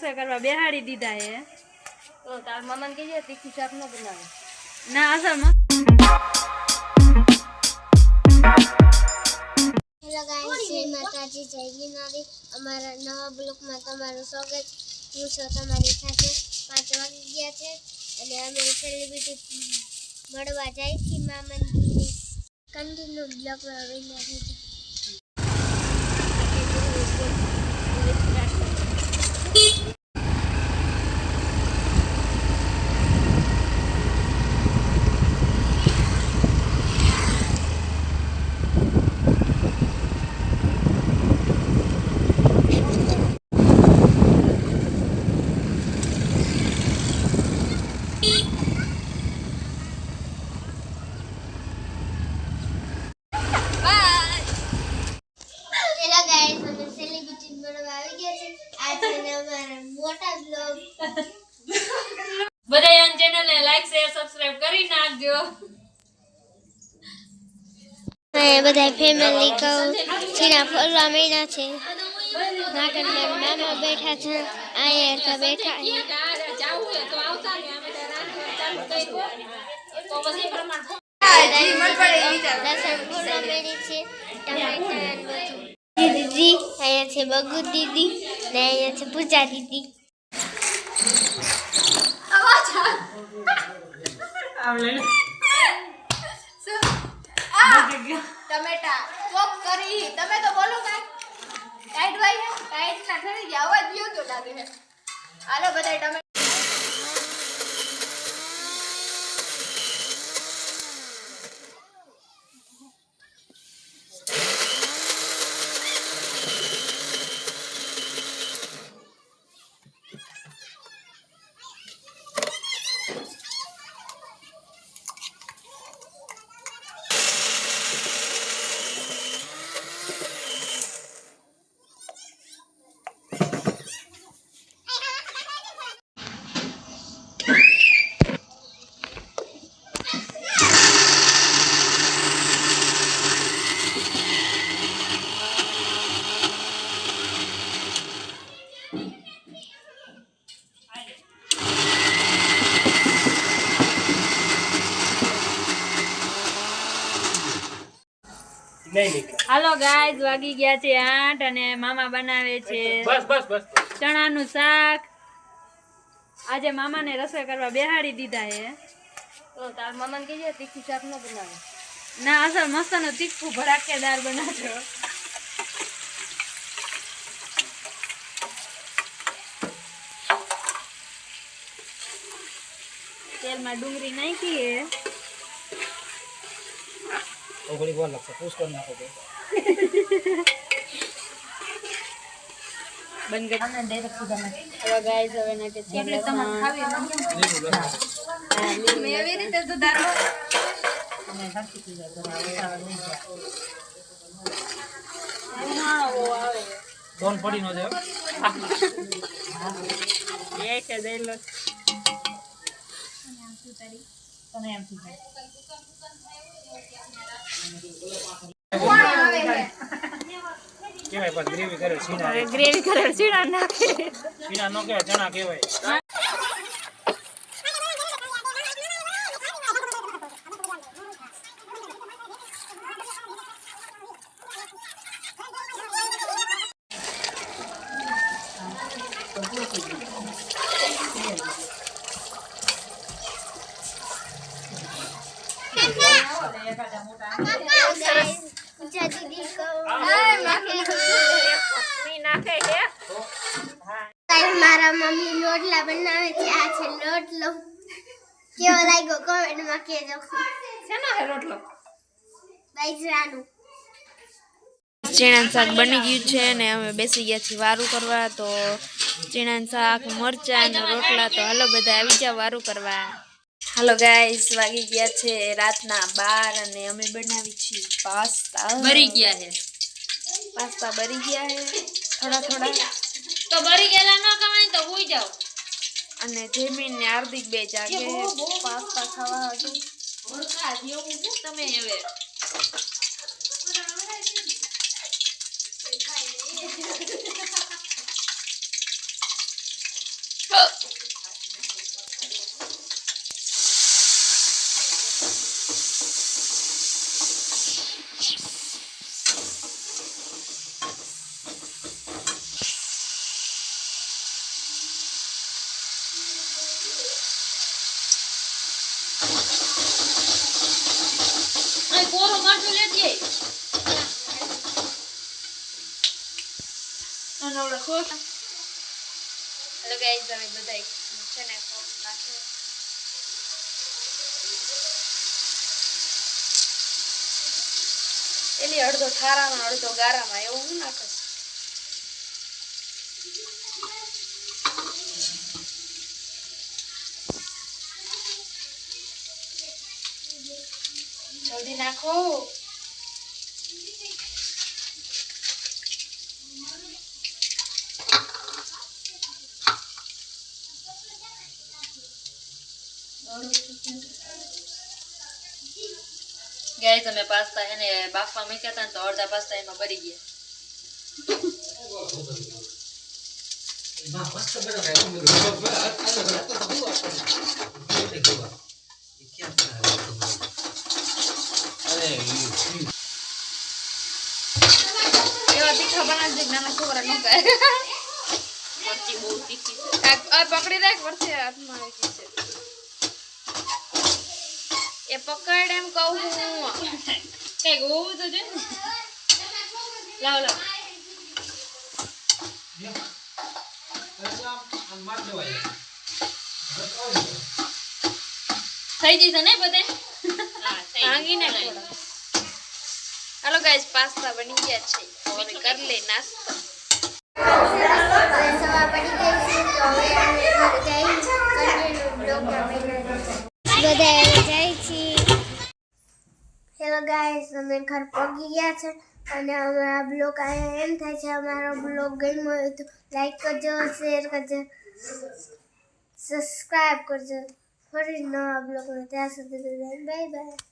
કરવા બેહાડી દીધા હે. તો તાર મામાને કહીએ તીખું શાક ન બનાવે. ના અસલમાં હેલો ગાઈસ જય માતાજી જય ગિરનારી. અમારા નવા બ્લોકમાં તમારું સ્વાગત. હું છું તમારી સાથે પાંચ વાગી ગયા છે અને અમે સેલિબ્રિટી મળવા જાય છે મામાની કન્ટિન્યુ બ્લોકમાં વિના છે હેલો ગાઈસ અમે સેલિબ્રિટી મળવા આવી ગયા છે આજે અમારા મોટા બ્લોગ બધા ચેનલને લાઈક શેર સબસ્ક્રાઇબ કરી નાખજો. અમે બધા ફેમિલી કહું જેના ફરવા માંડ્યા છે. નાટકના મામા બેઠા છે અહીંયા બેઠા અને બધું દીદી અહીંયા છે બગુ દીદી ને અહીંયા છે પૂજા દીદી. ટમેટા. ચોપ કરી. તમે તો બોલો કાઈ. ટાઈટ ભાઈ ટાઈટ ના થઈ ગયા અવાજ ગયો તો લાગે છે. હાલો બધા ટમેટા હાલો ગાઈઝ વાગી ગયા છે આઠ અને મામા બનાવે છે બસ બસ બસ. ચણાનું શાક. આજે મામાને રસોઈ કરવા બેહાડી દીધા હે. તો તાર મામાને કહીએ તીખું શાક ન બનાવે. ના અસલ મસ્તનું તીખું ભડાકેદાર બનાવજો. તેલમાં ડુંગળી નાખી હે. ઓગળી બોલ લાગશે પુશ કરી નાખો તો બંધ કરી હવે ગાઈઝ હવે નાખે છે લસણ. મેં એવી રીતે સુધારો ફોન પડી નો જાય એ દઈ લો કેવાય પણ ગ્રેવી કરે સીના હવે ગ્રેવી કલર સીણા નાખે સીના નો કહેવાય ચણા કહેવાય પૂજા મમ્મી લોટલા બનાવે છે. આ છે લોટલો. કેવો લાગ્યો કોમેન્ટમાં કહેજો. શેનો છે રોટલો બાજરાનું. ચીણા શાક બની ગયું છે ને અમે બેસી ગયા છીએ વારું કરવા તો ચીણા શાક મરચાં અને રોટલા તો હાલો બધા આવી જાવ વારું કરવા. હાલો ગાઈસ વાગી ગયા છે રાતના બાર અને અમે બનાવી છીએ પાસ્તા. બરી ગયા છે. પાસ્તા બરી ગયા છે. થોડા થોડા. તો બરી ગયેલા ન કમાય તો હોઈ જાવ અને જેમીન ને હાર્દિક બે જાગે. પાસ્તા ખાવા હતું તમે હવે. અહીં અને ઓલો સોસ હેલો ગાઈઝ અમે બધા છે ને સોસ નાખે એલી અડધો ઠારામાં અડધો ગારામાં એવું હું નાખે જલ્દી નાખો. ગાય તમે પાસ્તા એને બાફવા મૂક્યા હતા ને તો અડધા પાસ્તા એમાં બળી ગયા એવા તીખા બનાવજે કે નાના છોકરા ન ખાય મરચી બહુ તીખી છે આ આ પકડી રાખ વરસે હાથમાં આવી છે એ પકડ એમ કહું હું. કંઈક હોવું તો જોઈએ ને લાવ લાવ. થઈ જશે ને બધે? ભાંગી નાખ હાલો ગાઈસ પાસ્તા બની ગયા છે. હવે કરી લે નાસ્તો હવે સવાર પડી ગઈ છે તો હવે અમે ઘરે જઈ કન્ટિન્યુ બ્લોગમાં બન્યા બધા હવે જાય છે હેલો ગાઈસ પગી ગયા છે અને અમારા બ્લોગ એમ થાય છે. અમારો બ્લોગ ગમ્યો હોય તો લાઈક કરજો શેર કરજો સબસ્ક્રાઈબ કરજો. ફરી નવા બ્લોગમાં. ત્યાં સુધી બાય બાય